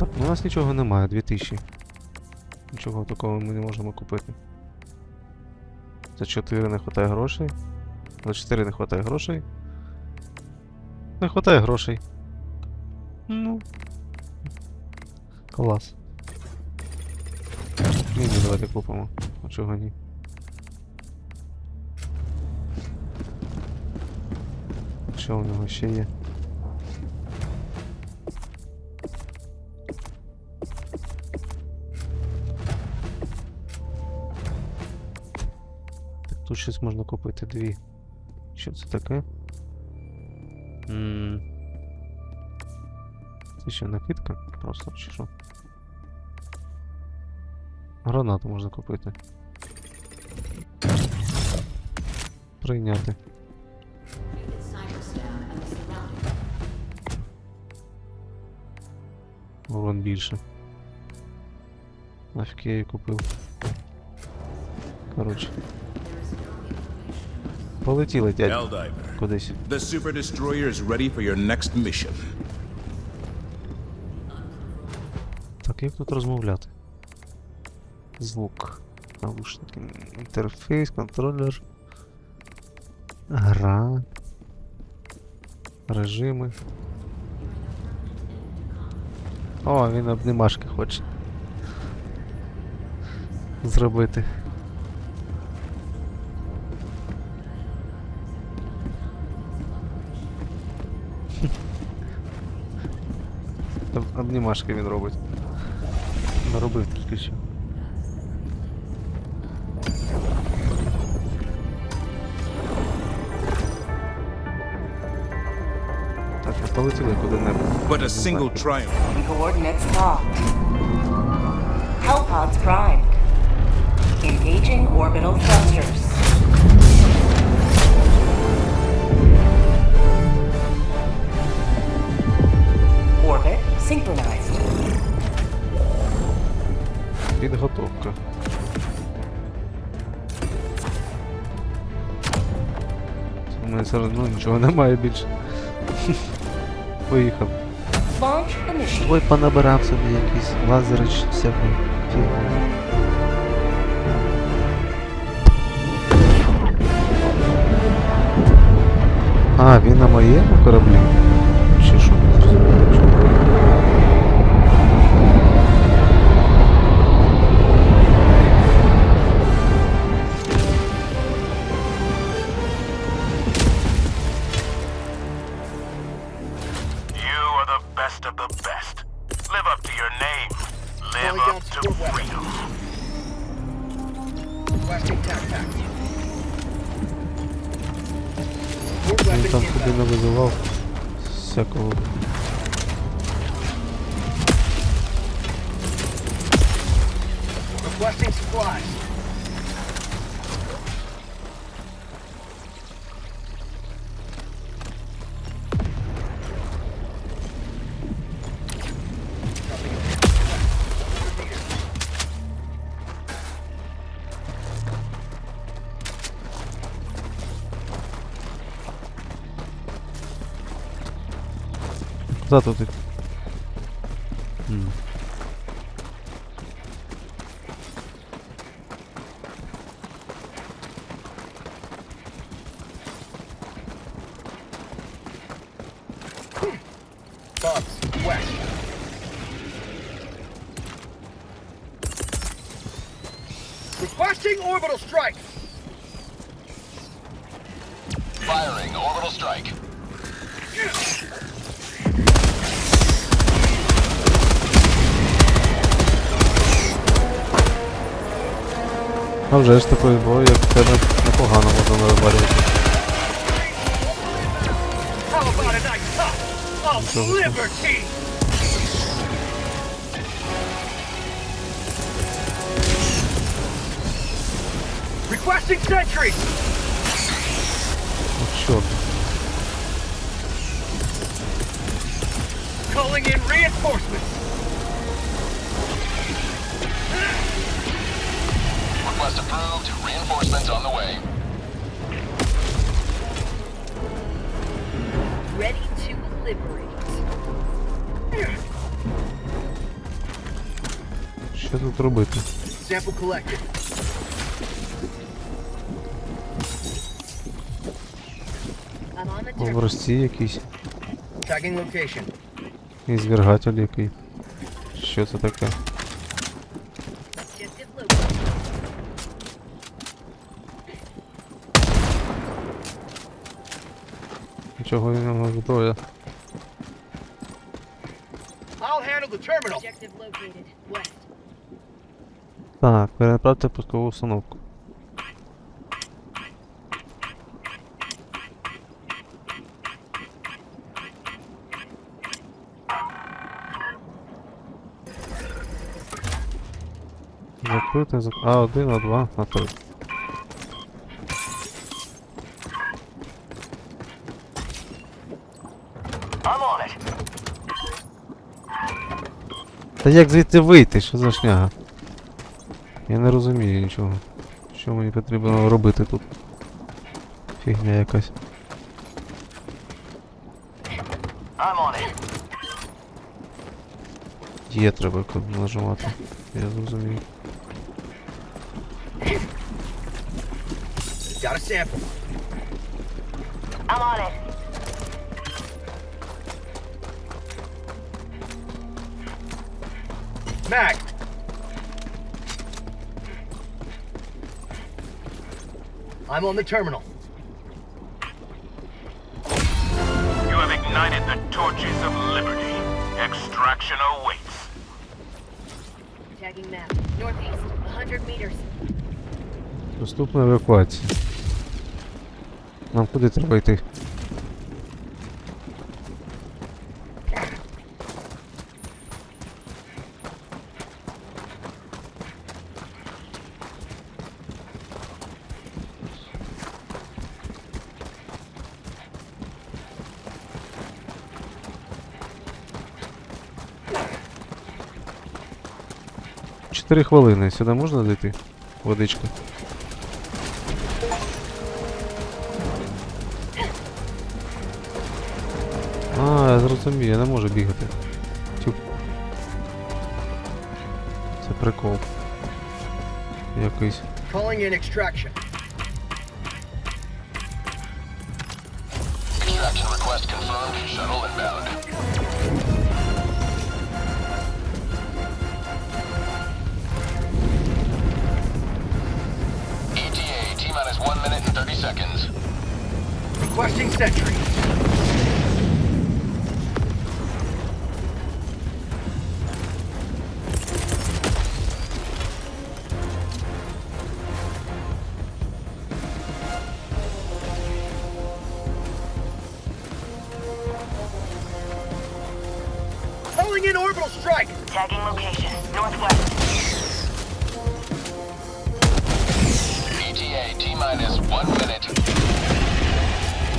У нас нічого немає, 2000. Нічого такого ми не можемо купити. За 4 не вистачає грошей. За 4 не вистачає грошей. Не вистачає грошей. Ну. Клас. Ні, ні, давайте купимо. А чого ні? Що у нього ще є? Щось можна купити дві. Що це таке? М. Це що, накидка? Просто чи що? Гранату можна купити. Прийняти. Урон більше. Нафіг я її купив. Коротше. Полетіли, дядь, кудись. the Super Destroyer is ready for your next mission. Так, як тут розмовляти? Звук. Навушники. Інтерфейс, контролер. Гра. Режими. О, він обнімашки хоче. Зробити. Об- Обнімашки він робить. Наробив тільки що. Так, ми полетіли куди-небудь. But a single triumph Coordinates locked. Hellpods primed. Engaging orbital thrusters. Orbit synchronized. Підготовка. У мене все одно нічого немає більше. Поїхав. Launch initiated. Ой, понабирав собі якісь лазери чи всякої фігні. А, він на моєму кораблі? Він там собі не визивав всякого. Requesting supplies. Куда тут? М. Bubs, west. Requesting orbital strike. Firing orbital strike. А вже ж такої зброї, як в тебе непогано можна liberty? Requesting sentry. Чорт. Calling in reinforcements. Request approved. Reinforcements on the way. Ready to liberate. Що тут робити? Sample collected. I'm on the О. Образці якісь. Tagging location. І звергатель який. Що це таке? чого він йому зброя. Так, переправте пускову установку. Закрути, зак... А1, А2, А3. Та як звідти вийти? Що за шняга? Я не розумію нічого. Що мені потрібно робити тут? Фігня якась. Є треба нажимати. Я зрозумів. Got a sample. I'm on it. Mag. I'm on the terminal. You have ignited the torches of liberty. Extraction awaits. Tagging map. Northeast. 100 meters. Доступна евакуація. Нам куди треба йти? Чотири хвилини. Сюди можна зайти? Водичка. А, я зрозумів, я не можу бігати. Тюк. Це прикол. Якийсь. Calling in extraction. Extraction request confirmed. Shuttle inbound. Requesting sentry. Calling in orbital strike. Tagging location. Northwest. ETA, T minus 1 minute.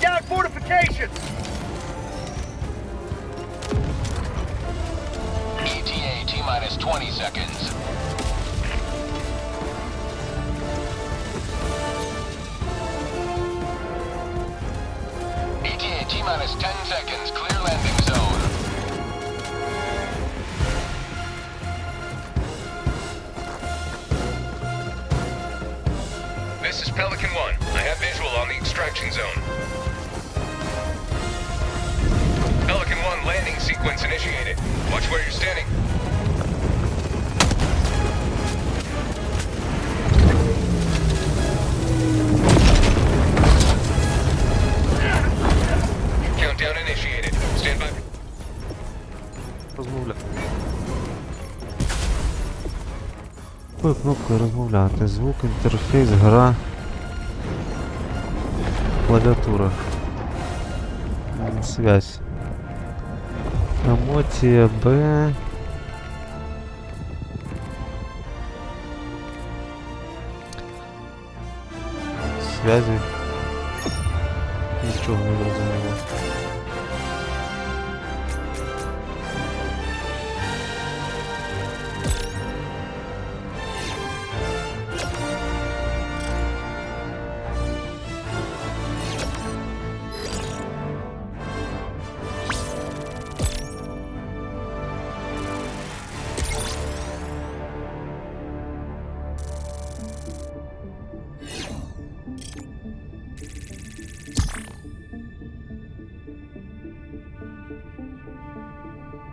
Down fortifications. ETA, T minus 20 seconds. ETA, T minus 10 seconds. Zone. Pelican 1 landing sequence initiated. Watch where you're standing. Countdown initiated. Stand by. Розмовляти. Кнопкою розмовляти? Звук, інтерфейс, гра. клавиатура. Связь. Амотия Б. Связи. Ничего не разумею.